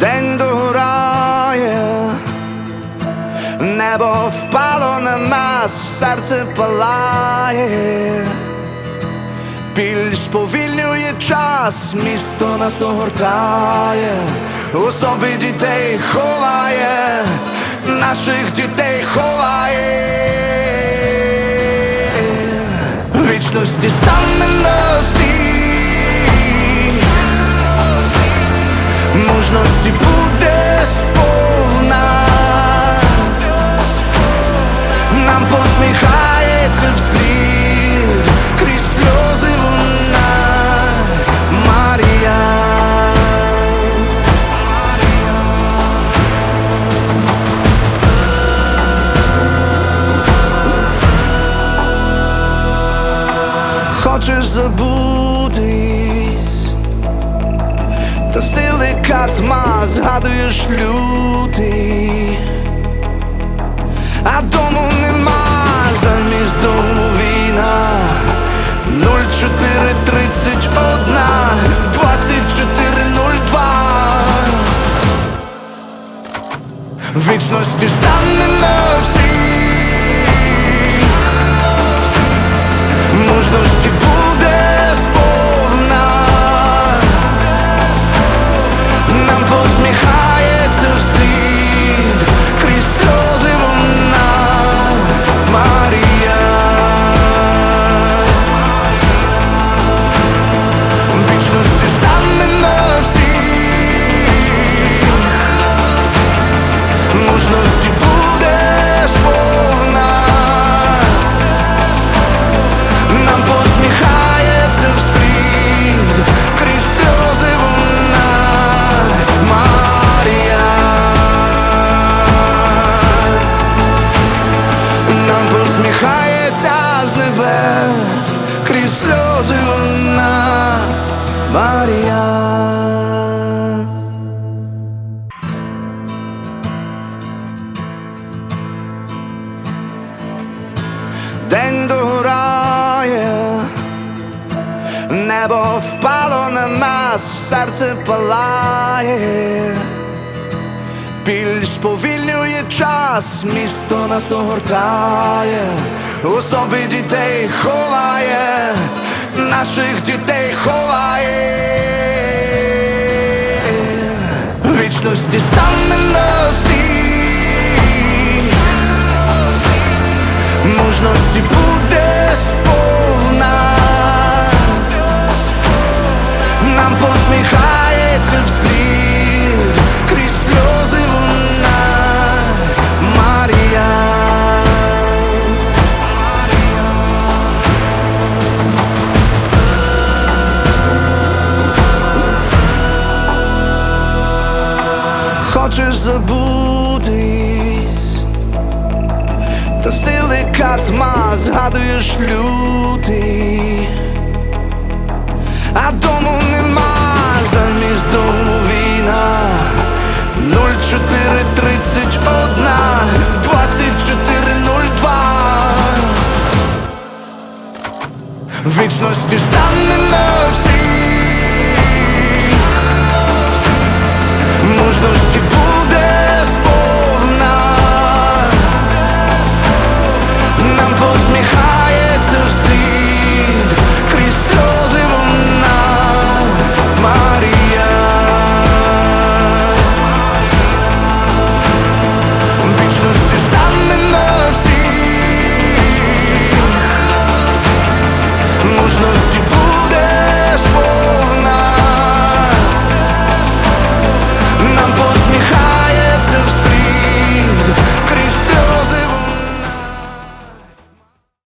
День догорає, небо впало на нас, серце палає, біль сповільнює час, місто нас огортає, у собі дітей ховає, наших дітей ховає, вічності стане Мужності буде сповна, нам посміхається вслід, крізь сльози вона Марія. Хочеш забутись та сили катма згадуєш лютий, а дому нема замість дому війна. 0431 2402 Вічності стане всі Мужності крізь сльози вона Марія. День догорає, небо впало на нас, серце палає, біль сповільнює час, місто нас огортає, у собі дітей ховає, наших дітей ховає, вічності стане на всі. Мужності буде сповна, Хочеш забутись. Та сили катма згадуєш лютий, а дому нема замість дому війна. 0431 2402 Вічності стане